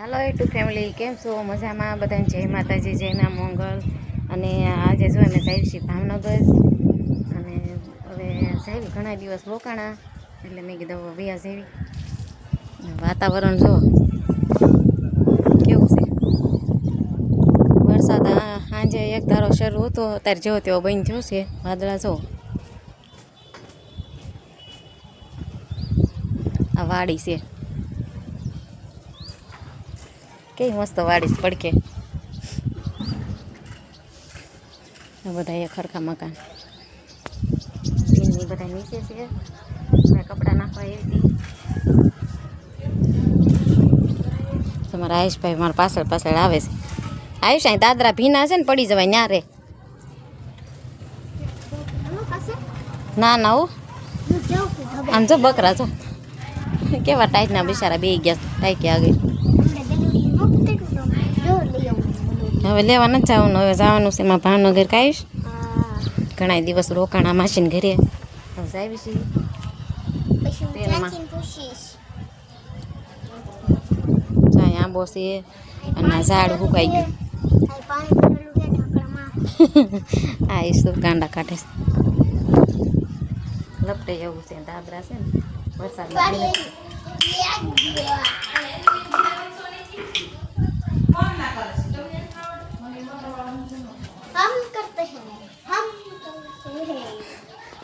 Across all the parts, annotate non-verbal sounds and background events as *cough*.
હાલો એ two family કેમ છો? મજામાં? બધાને જય માતાજી જયના મંગળ અને આજે જો અમે સાહેબ છીએ ભાવનગર. અને હવે સાહેબ ઘણા દિવસ રોકાણા. એટલે મેં કીધું વ્યા જેવી વાતાવરણ જો કેવું છે? વરસાદ સાંજે એક ધારો શરૂ હતો, અત્યારે જેવો તેવો બની થયો છે. વાદળા જો. આ વાડી છે. કેવી મસ્ત વાડીશ પડકે આ બધા એ ખરખા મકાન. ભીની બધા નીચે છે. મેં કપડાં નાખવા એવી તમારા આયુષભાઈ મારા પાછળ પાછળ આવે છે. આયુષ અહીં દાદરા ભીના છે ને પડી જવાય ન્યારે. ના ના હો. આમ જો બકરા છો કેવા ટાઈટના બિચારા બે ગયા ટાઈકે આગળ. હવે લેવા નથી જવાનું. હવે જવાનું છે એમાં ભાવનગર કાઈશ ઘણા દિવસ રોકાણા માસીને ઘરે. હવે જાવી તેલમાં. આંબો છે અને આ ઝાડ હુકાઈ ગયું. હા એ શું કાંડા કાઢે છે. લપટે જવું છે દાદરા છે ને. વરસાદ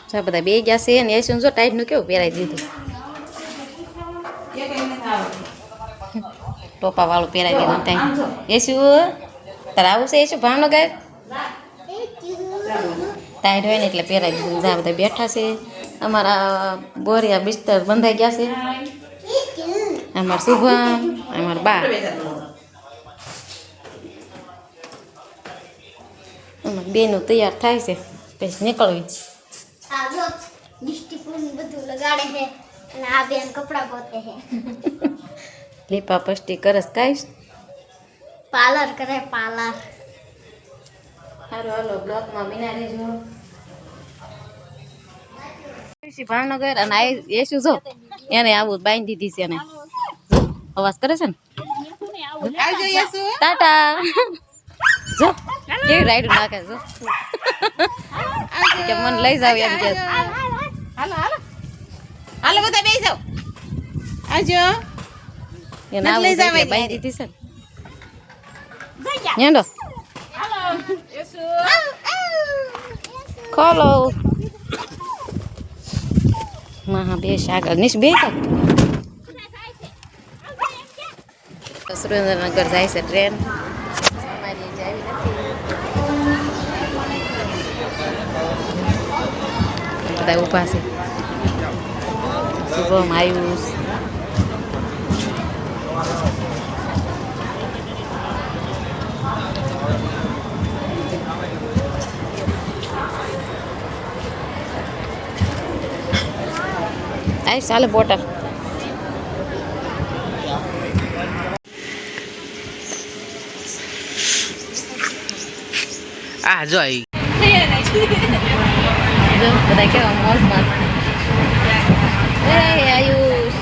જો બધા બે ગયા છે ને એસું જો ટાઈટનું કેવું પહેરાવી દીધું. *laughs* ટોપા વાળું પહેરાવી દીધું ટાઈટ એસુ તારે આવું છે ભાવનો ભાવનગર? ટાઈટ હોય ને એટલે પહેરાવી દીધું. જા બધા બેઠા છે. અમારા બોરિયા બિસ્તર બંધાઈ ગયા છે. અમાર શુભમ અમાર બા. અમારા બેનું તૈયાર થાય છે. પછી નીકળવી. આ જો મિષ્ટી ફૂલ બધું લગાડે છે અને આ બેન કપડા પોતે છે. લીપા પસ્ટી કરસ કાઈશ પાર્લર કરે પાર્લર. હારો હાલો બ્લોકમાં બિના રહેજો. ભાવનગર અને આ એ શું જો એને આવું બાંધી દીધી છે એને. અવાજ કરે છે ને? ટાટા. જો કેવી રાઈડ નાખે જો કે મને લઈ જાવ એમ કે. હાલો હાલો. હાલો બધા બેસી જાવ આવજો. આવું લઈ જાવ બાંધી દીધી છે ને. હેંડો. ખોલો. મહા બે બે સુરેન્દ્રનગર જાય છે ટ્રેન. બધા ઊભા છે. શુભમ આયુષ. આયુષ ચાલે બોટલ. આ જો આવી *laughs* જો બધા કેવા મોજ મસ્ત એ આયુષ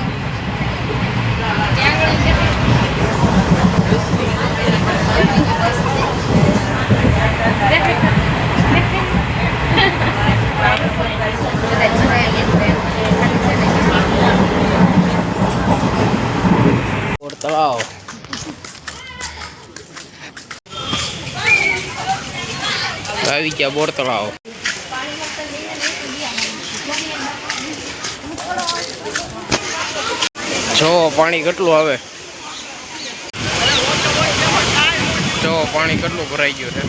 બોર તળાવ આવી ગયા બોર તળાવ જો પાણી કેટલું આવે. જો પાણી કેટલું ભરાઈ ગયું છે.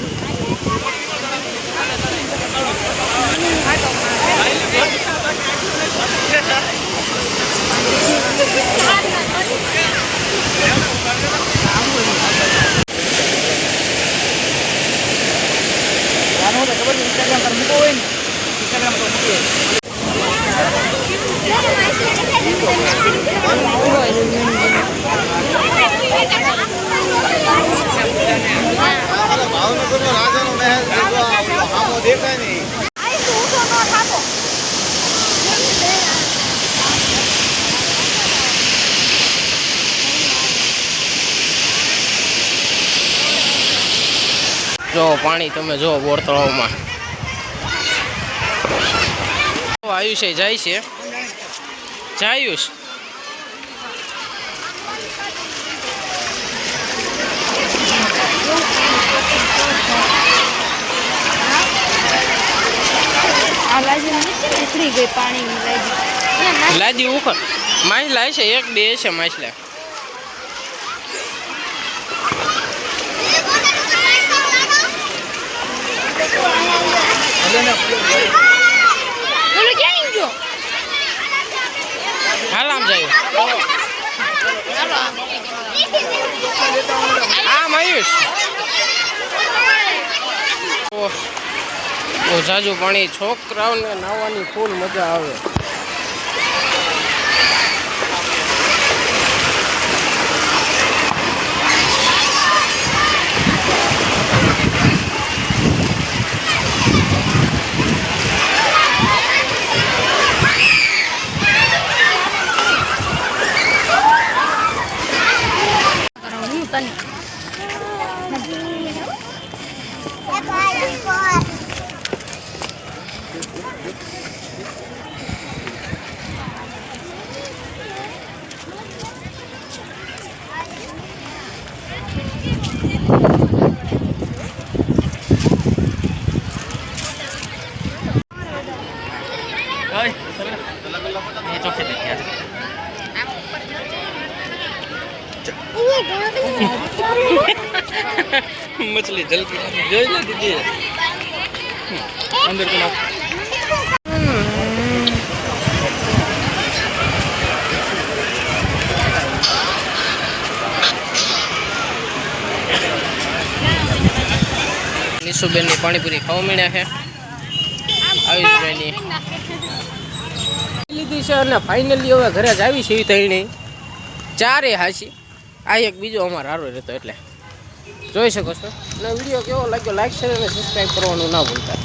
ભાવનગરનો રાજાનો મહેલ છે ભાવનગરનો રાજાનો જો પાણી તમે જો બોર તળાવમાં આયુષ્ય જાય છે. લાજી લાજી લાદી ઉખર માછલા છે એક બે છે માછલા બોલો ક્યાં ગયો હાલ આમ જાય ઓહ, બહુ જાજુ પાણી છોકરાઓને નાહવાની ફૂલ મજા આવે. હું તને મછલી जल જોઈ લે દીદી. અંદર તો નાખ. નિશુબેનની પાણીપુરી ખાવા મળ્યા છે. આયુષભાઈની લીધી છે અને ફાઇનલી હવે ઘરે જ આવી છે તૈણી. ચારે હાસી. આ એક બીજો અમારો હારો રહેતો એટલે. જોઈ શકો છો. અને વીડિયો કેવો લાગ્યો? લાઈક શેર અને સબસ્ક્રાઈબ કરવાનું ના ભૂલતા.